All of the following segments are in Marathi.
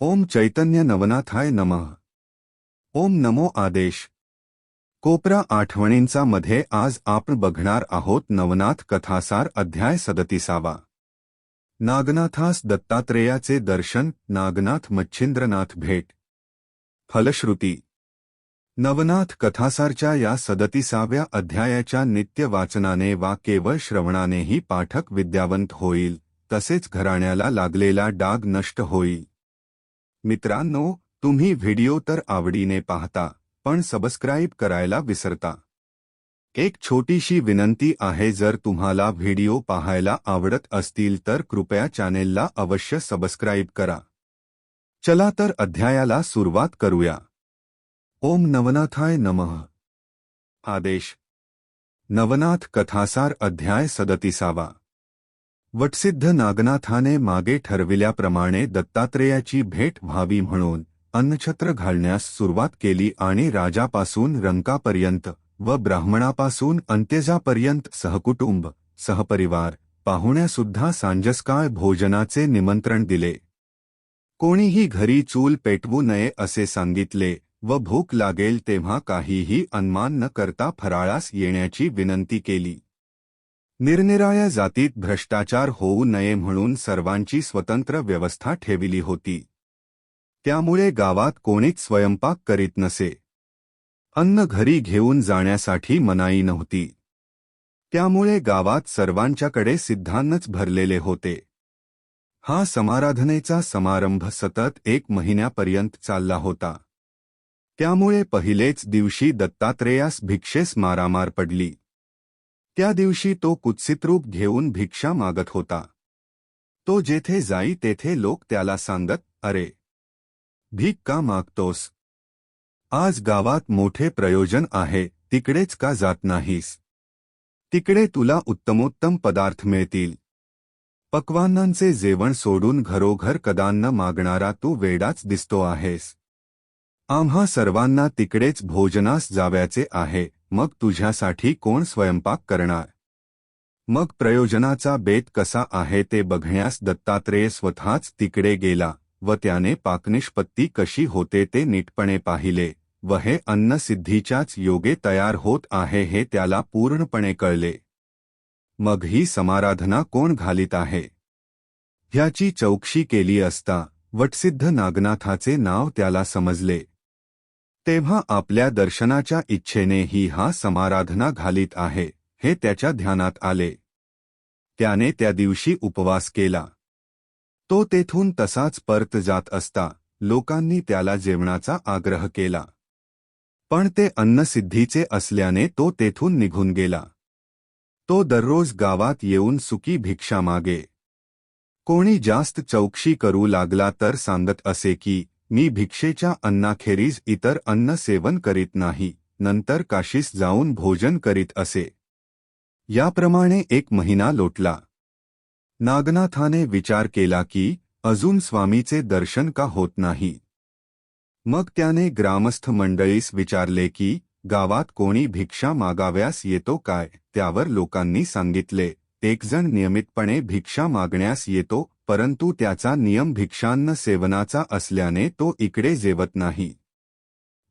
ओम चैतन्य नवनाथाय नमः. ओम नमो आदेश. कोपरा आठवणींचा मध्ये आज आपण बघणार आहोत नवनाथ कथासार अध्याय सदतीसावा. नागनाथास दत्तात्रेयाचे दर्शन नागनाथ मच्छिंद्रनाथ भेट. फलश्रुती. नवनाथ कथासारच्या या सदतीसाव्या अध्यायाच्या नित्य वाचनाने वा केवळ श्रवणानेही पाठक विद्यावंत होईल तसेच घराण्याला लागलेला डाग नष्ट होईल. मित्रांनो, तुम्ही व्हिडिओ तर आवडीने पाहता, पण सबस्क्राईब करायला विसरता. एक छोटीशी विनंती आहे, जर तुम्हाला व्हिडिओ पाहायला आवडत असतील तर कृपया चॅनेलला अवश्य सबस्क्राईब करा. चला तर अध्यायाला सुरुवात करूया. ओम नवनाथाय नमः. आदेश. नवनाथ कथासार अध्याय सदतीसावा. वटसिद्ध नागनाथाने मागे ठरविल्याप्रमाणे दत्तात्रेयाची भेट व्हावी म्हणून अन्नछत्र घालण्यास सुरुवात केली आणि राजापासून रंकापर्यंत व ब्राह्मणापासून अंत्यजापर्यंत सहकुटुंब सहपरिवार पाहुण्यासुद्धा सांजसकाळ भोजनाचे निमंत्रण दिले. कोणीही घरी चूल पेटवू नये असे सांगितले व भूक लागेल तेव्हा काहीही अन्मान न करता फराळास येण्याची विनंती केली. निरनिराळ्या जातीत भ्रष्टाचार होऊ नये म्हणून सर्वांची स्वतंत्र व्यवस्था ठेविली होती. त्यामुळे गावात कोणीच स्वयंपाक करीत नसे. अन्न घरी घेऊन जाण्यासाठी मनाई नव्हती. त्यामुळे गावात सर्वांच्याकडे सिद्धांनच भरलेले होते. हा समाराधनेचा समारंभ सतत एक महिन्यापर्यंत चालला होता. त्यामुळे पहिलेच दिवशी दत्तात्रेयास भिक्षेस मारामार पडली. त्या दिवशी तो कुत्सित रूप घेऊन भिक्षा मागत होता. तो जेथे जाई तेथे लोक त्याला सांगत अरे भीक का मागतोस? आज गावात मोठे प्रयोजन आहे तिकडेच का जात नाहीस? तिकडे तुला उत्तमोत्तम पदार्थ मिळतील. पक्वानांचे जेवण सोडून घरोघर कदान्न मागणारा तू वेडाच दिसतो आहेस. आम्हा सर्वांना तिकडेच भोजनास जाव्याचे आहे मग तुझ्यासाठी कोण स्वयंपाक करणार? मग प्रयोजनाचा बेत कसा आहे ते बघण्यास दत्तात्रेय स्वतःच तिकडे गेला व त्याने पाकनिष्पत्ती कशी होते ते नीटपणे पाहिले. व हे अन्नसिद्धीच्याच योगे तयार होत आहे हे त्याला पूर्णपणे कळले. मग ही समाराधना कोण घालीत आहे? ह्याची चौकशी केली असता वटसिद्ध नागनाथाचे नाव त्याला समजले. तेव्हा आपल्या दर्शनाच्या इच्छेने ही हा समाराधना घालीत आहे हे त्याच्या ध्यानात आले. त्याने त्या दिवशी उपवास केला. तो तेथून तसाच परत जात असता लोकांनी त्याला जेवणाचा आग्रह केला. पण ते अन्नसिद्धीचे असल्याने तो तेथून निघून गेला. तो दररोज गावात येऊन सुकी भिक्षा मागे. कोणी जास्त चौकशी करू लागला तर सांगत असे की मी भिक्षेच्या अन्नाखेरीज इतर अन्न सेवन करीत नाही नंतर काशीस जाऊन भोजन करीत असे. याप्रमाणे एक महिना लोटला. नागनाथाने विचार केला की अजून स्वामीचे दर्शन का होत नाही? मग त्याने ग्रामस्थ मंडळीस विचारले की गावात कोणी भिक्षा मागाव्यास येतो काय? त्यावर लोकांनी सांगितले एकजण नियमितपणे भिक्षा मागण्यास येतो परंतु त्याचा नियम भिक्षान्न सेवनाचा असल्याने तो इकडे जेवत नाही.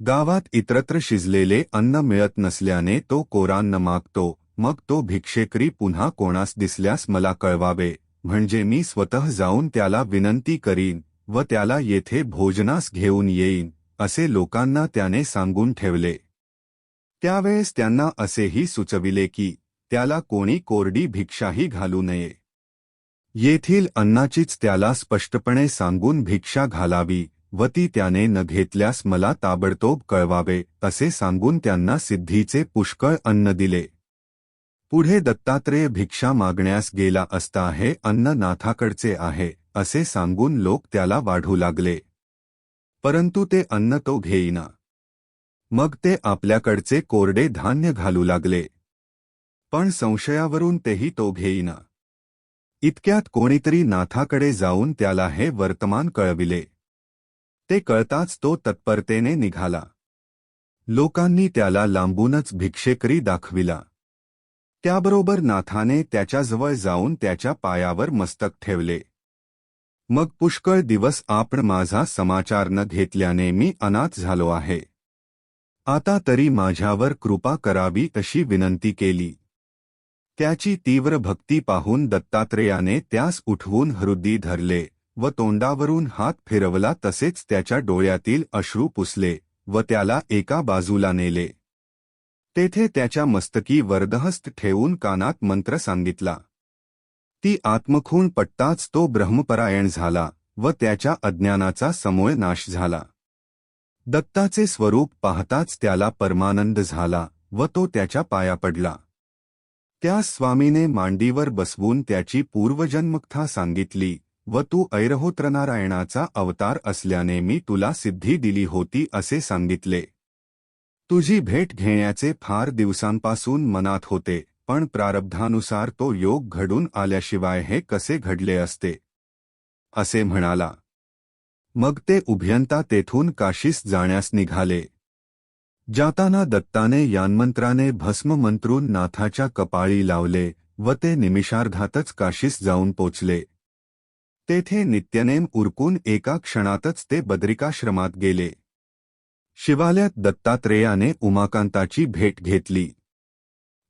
गावात इतरत्र शिजलेले अन्न मिळत नसल्याने तो कोरान्न मागतो मग तो भिक्षेकरी पुन्हा कोणास दिसल्यास मला कळवावे म्हणजे मी स्वतः जाऊन त्याला विनंती करीन व त्याला येथे भोजनास घेऊन येईन असे लोकांना त्याने सांगून ठेवले. त्यावेळेस त्यांना असेही सुचविले की त्याला कोणी कोरडी भिक्षाही घालू नये. येथील अन्नाचीच त्याला स्पष्टपणे सांगून भिक्षा घालावी व ती त्याने न घेतल्यास मला ताबडतोब कळवावे असे सांगून त्यांना सिद्धीचे पुष्कळ अन्न दिले. पुढे दत्तात्रेय भिक्षा मागण्यास गेला असता हे अन्न नाथाकडचे आहे असे सांगून लोक त्याला वाढू लागले. परंतु ते अन्न तो घेईना. मग ते आपल्याकडचे कोरडे धान्य घालू लागले. पण संशयावरून तेही तो घेईना. इतक्यात कोणीतरी नाथाकडे जाऊन त्याला हे वर्तमान कळविले. ते कळताच तो तत्परतेने निघाला. लोकांनी त्याला लांबूनच भिक्षेकरी दाखविला. त्याबरोबर नाथाने त्याच्याजवळ जाऊन त्याच्या पायावर मस्तक ठेवले. मग पुष्कळ दिवस आपण माझा समाचार न घेतल्याने मी अनाथ झालो आहे. आता तरी माझ्यावर कृपा करावी अशी विनंती केली. त्याची तीव्र भक्ती पाहून दत्तात्रेयाने त्यास उठवून हृदी धरले व तोंडावरून हात फिरवला तसेच त्याच्या डोळ्यातील अश्रू पुसले व त्याला एका बाजूला नेले. तेथे त्याच्या मस्तकी वरदहस्त ठेवून कानात मंत्र सांगितला. ती आत्मखून पट्टाच तो ब्रह्मपरायण झाला व त्याच्या अज्ञानाचा समूळ नाश झाला. दत्ताचे स्वरूप पाहताच त्याला परमानंद झाला व तो त्याच्या पाया पडला. त्या स्वामीने मांडीवर बसवून त्याची पूर्वजन्मकथा सांगितली व तू ऐरहोत्रनारायणाचा अवतार असल्याने मी तुला सिद्धी दिली होती असे सांगितले. तुझी भेट घेण्याचे फार दिवसांपासून मनात होते पण प्रारब्धानुसार तो योग घडून आल्याशिवाय हे कसे घडले असते? असे म्हणाला. मग ते उभयंता तेथून काशीस जाण्यास निघाले. जाताना दत्ताने यानमंत्राने भस्म मंत्रून नाथाच्या कपाळी लावले व ते निमिषार्धातच काशीस जाऊन पोचले. तेथे नित्यनेम उरकून एका क्षणातच ते बद्रिकाश्रमात गेले. शिवालयात दत्तात्रेयाने उमाकांताची भेट घेतली.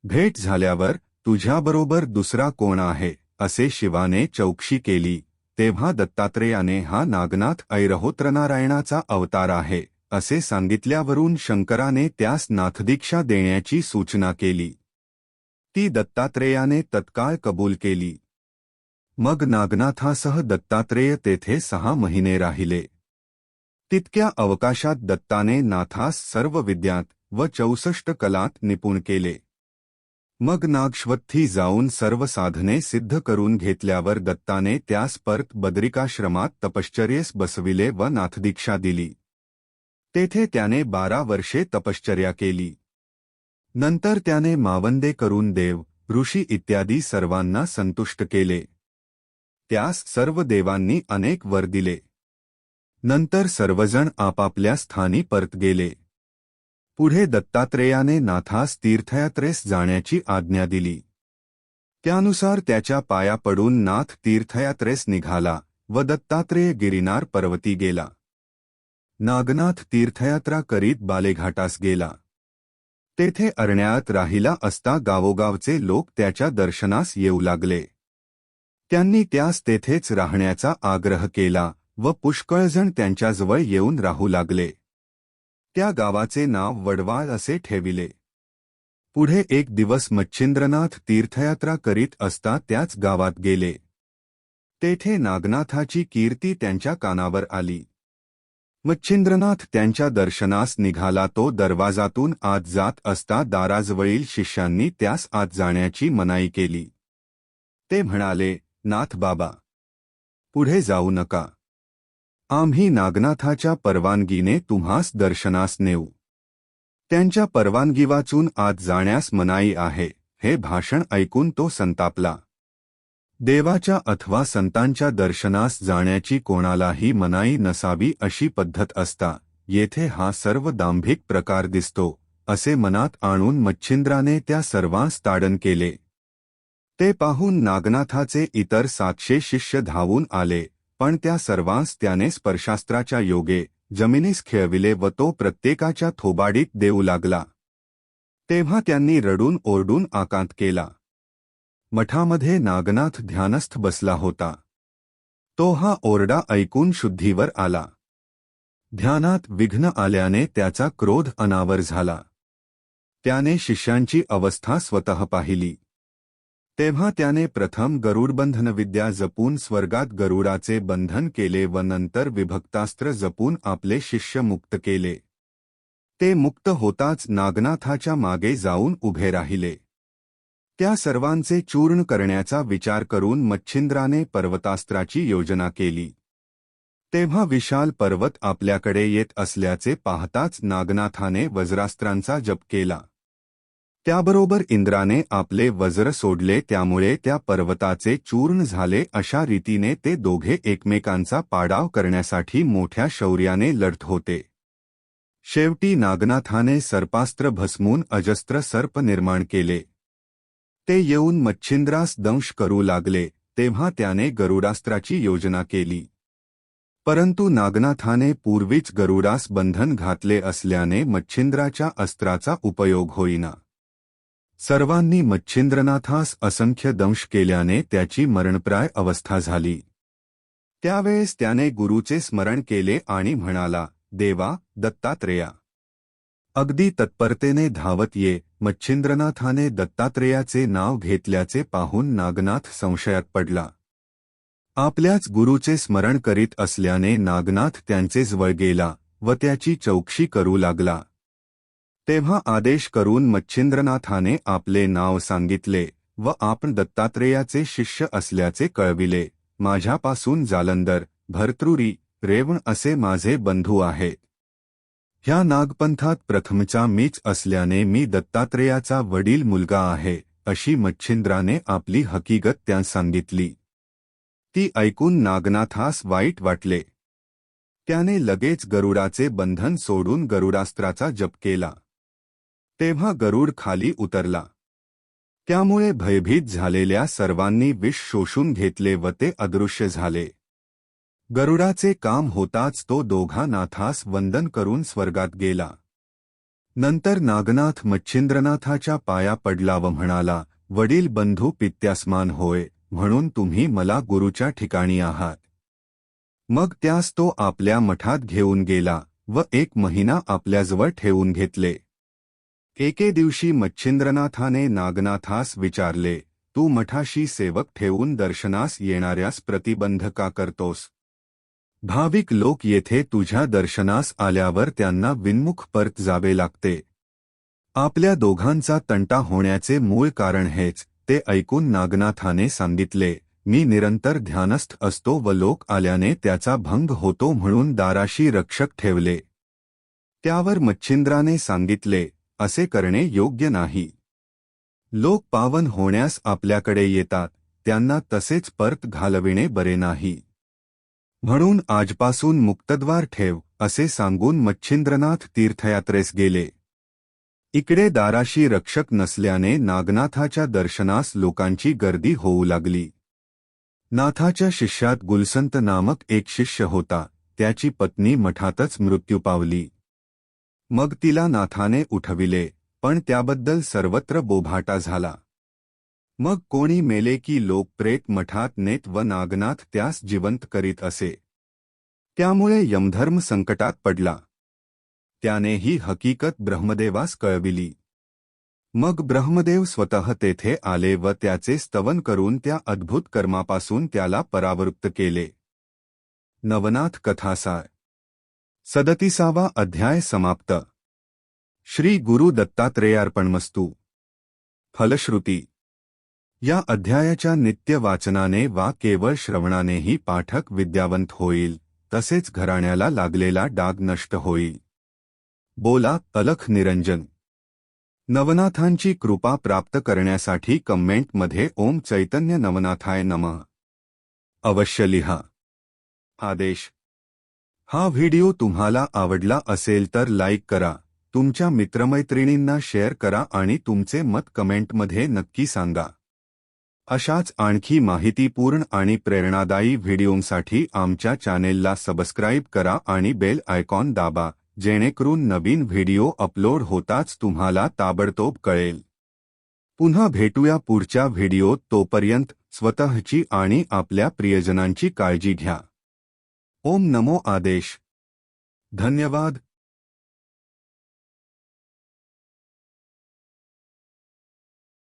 भेट झाल्यावर तुझ्याबरोबर दुसरा कोण आहे? असे शिवाने चौकशी केली. तेव्हा दत्तात्रेयाने हा नागनाथ ऐरहोत्रनारायणाचा अवतार आहे. असे सांगितल्यावरून शंकराने त्यास नाथदीक्षा देण्याची सूचना केली. ती दत्तात्रेयाने तत्काळ कबूल केली. मग नागनाथासह दत्तात्रेय तेथे सहा महिने राहिले. तितक्या अवकाशात दत्ताने नाथास सर्व विद्यात व चौसष्ट कलात निपुण केले. मग नागश्वत्थी जाऊन सर्व साधने सिद्ध करून घेतल्यावर दत्ताने त्यास परत बद्रिकाश्रमात तपश्चर्येस बसविले व नाथदीक्षा दिली. तेथे त्याने बारा वर्षे तपश्चर्या केली. नंतर त्याने मावंदे करून देव ऋषी इत्यादी सर्वांना संतुष्ट केले. त्यास सर्व देवांनी अनेक वर दिले. नंतर सर्वजण आपापल्या स्थानी परत गेले. पुढे दत्तात्रेयाने नाथास तीर्थयात्रेस जाण्याची आज्ञा दिली. त्यानुसार त्याच्या पाया पडून नाथ तीर्थयात्रेस निघाला व दत्तात्रेय गिरिनार पर्वती गेला. नागनाथ तीर्थयात्रा करीत बालेघाटास गेला. तेथे अरण्यात राहिला असता गावोगावचे लोक त्याच्या दर्शनास येऊ लागले. त्यांनी त्यास तेथेच राहण्याचा आग्रह केला व पुष्कळजण त्यांच्याजवळ येऊन राहू लागले. त्या गावाचे नाव वडवाळ असे ठेविले. पुढे एक दिवस मच्छिंद्रनाथ तीर्थयात्रा करीत असता त्याच गावात गेले. तेथे नागनाथाची कीर्ती त्यांच्या कानावर आली. मच्छिंद्रनाथ त्यांच्या दर्शनास निघाला. तो दरवाजातून आत जात असता दाराजवळील शिष्यांनी त्यास आत जाण्याची मनाई केली. ते म्हणाले नाथ बाबा पुढे जाऊ नका. आम्ही नागनाथाच्या परवानगीने तुम्हास दर्शनास नेऊ. त्यांच्या परवानगी वाचून आत जाण्यास मनाई आहे. हे भाषण ऐकून तो संतापला. देवाच्या अथवा संतांच्या दर्शनास जाण्याची कोणालाही मनाई नसावी अशी पद्धत असता येथे हा सर्व दांभिक प्रकार दिसतो असे मनात आणून मच्छिंद्राने त्या सर्वांस ताडन केले. ते पाहून नागनाथाचे इतर सातशे शिष्य धावून आले पण त्या सर्वांस त्याने स्पर्शास्त्राच्या योगे जमिनीस खेळविले व तो प्रत्येकाच्या थोबाडीत देऊ लागला. तेव्हा त्यांनी रडून ओरडून आकांत केला. मठामध्ये नागनाथ ध्यानस्थ बसला होता. तो हा ओरडा ऐकून शुद्धीवर आला. ध्यानात विघ्न आल्याने त्याचा क्रोध अनावर झाला. त्याने शिष्यांची अवस्था स्वतः पाहिली. तेव्हा त्याने प्रथम गरुडबंधन विद्या जपून स्वर्गात गरुडाचे बंधन केले व नंतर विभक्तास्त्र जपून आपले शिष्य मुक्त केले. ते मुक्त होताच नागनाथाच्या मागे जाऊन उभे राहिले. त्या सर्वांचे चूर्ण करण्याचा विचार करून मच्छिंद्राने पर्वतास्त्राची योजना केली. तेव्हा विशाल पर्वत आपल्याकडे येत असल्याचे पाहताच नागनाथाने वज्रास्त्रांचा जप केला. त्याबरोबर इंद्राने आपले वज्र सोडले त्यामुळे त्या पर्वताचे चूर्ण झाले अशा रीतीने ते दोघे एकमेकांचा पाडाव करण्यासाठी मोठ्या शौर्याने लढत होते. शेवटी नागनाथाने सर्पास्त्र भस्मून अजस्त्र सर्प निर्माण केले. ते येऊन मच्छिंद्रास दंश करू लागले तेव्हा त्याने गरुडास्त्राची योजना केली. परंतु नागनाथाने पूर्वीच गरुडास बंधन घातले असल्याने मच्छिंद्राच्या अस्त्राचा उपयोग होईना. सर्वांनी मच्छिंद्रनाथास असंख्य दंश केल्याने त्याची मरणप्राय अवस्था झाली. त्यावेळेस त्याने गुरुचे स्मरण केले आणि म्हणाला देवा दत्तात्रेया! अगदी तत्परतेने धावत ये मच्छिंद्रनाथाने दत्तात्रेयाचे नाव घेतल्याचे पाहून नागनाथ संशयात पडला. आपल्याच गुरुचे स्मरण करीत असल्याने नागनाथ त्यांचे जवळ गेला व त्याची चौकशी करू लागला. तेव्हा आदेश करून मच्छिंद्रनाथाने आपले नाव सांगितले व आपण दत्तात्रेयाचे शिष्य असल्याचे कळविले. माझ्यापासून जालंदर भरतृरी रेवण असे माझे बंधू आहेत. ह्या नागपंथात प्रथमचा मीच असल्याने मी दत्तात्रेयाचा वडील मुलगा आहे अशी मच्छिंद्राने आपली हकीकत त्या सांगितली. ती ऐकून नागनाथास वाईट वाटले. त्याने लगेच गरुडाचे बंधन सोडून गरुडास्त्राचा जप केला. तेव्हा गरुड खाली उतरला. त्यामुळे भयभीत झालेल्या सर्वांनी विष शोषून घेतले व ते अदृश्य झाले. गरुडाचे काम होताच तो दोघा नाथास वंदन करून स्वर्गात गेला. नंतर नागनाथ मच्छिंद्रनाथाच्या पाया पडला व म्हणाला वडील बंधू पित्यास्मान होय म्हणून तुम्ही मला गुरुच्या ठिकाणी आहात मग त्यास तो आपल्या मठात घेऊन गेला व एक महिना आपल्याजवळ ठेवून घेतले. एके दिवशी मच्छिंद्रनाथाने नागनाथास विचारले तू मठाशी सेवक ठेवून दर्शनास येणाऱ्यास प्रतिबंध का करतोस भाविक लोक येथे तुझ्या दर्शनास आल्यावर त्यांना विन्मुख परत जावे लागते. आपल्या दोघांचा तंटा होण्याचे मूळ कारण हेच ते ऐकून नागनाथाने सांगितले मी निरंतर ध्यानस्थ असतो व लोक आल्याने त्याचा भंग होतो म्हणून दाराशी रक्षक ठेवले. त्यावर मच्छिंद्राने सांगितले असे करणे योग्य नाही. लोक पावन होण्यास आपल्याकडे येतात त्यांना तसेच परत घालविणे बरे नाही. म्हणून आजपासून मुक्तद्वार ठेव असे सांगून मच्छिंद्रनाथ तीर्थयात्रेस गेले. इकडे दाराशी रक्षक नसल्याने नागनाथाच्या दर्शनास लोकांची गर्दी होऊ लागली. नाथाच्या शिष्यात गुलसंत नामक एक शिष्य होता त्याची पत्नी मठातच मृत्यू पावली. मग तिला नाथाने उठविले पण त्याबद्दल सर्वत्र बोभाटा झाला. मग कोणी मेले की लोक प्रेत मठात नेत व नागनाथ त्यास जिवंत करीत असे. त्यामुळे यमधर्म संकटात पडला. त्याने ही हकीकत ब्रह्मदेवास कळविली. मग ब्रह्मदेव स्वतः तेथे आले व त्याचे स्तवन करून त्या अद्भुत कर्मापासून त्याला परावृत्त केले. नवनाथ कथासार. सदतीसावा अध्याय समाप्त. श्री गुरु दत्तात्रेयार्पणमस्तू. फलश्रुती. या अध्यायाच्या नित्य वाचनाने वा केवळ श्रवणानेही पाठक विद्यावंत होईल तसेच घराण्याला लागलेला डाग नष्ट होईल. बोला अलख निरंजन. नवनाथांची कृपा प्राप्त करण्यासाठी कमेंटमध्ये ओम चैतन्य नवनाथाय नमः. अवश्य लिहा. आदेश. हा व्हिडिओ तुम्हाला आवडला असेल तर लाईक करा तुमच्या मित्रमैत्रिणींना शेअर करा आणि तुमचे मत कमेंटमध्ये नक्की सांगा. अशाच आणखी माहितीपूर्ण आणि प्रेरणादायी व्हिडिओंसाठी आमच्या चॅनेलला सबस्क्राईब करा आणि बेल आयकॉन दाबा जेणेकरून नवीन व्हिडिओ अपलोड होताच तुम्हाला ताबडतोब कळेल. पुन्हा भेटूया पुढच्या व्हिडिओत तोपर्यंत स्वतःची आणि आपल्या प्रियजनांची काळजी घ्या. ओम नमो आदेश. धन्यवाद.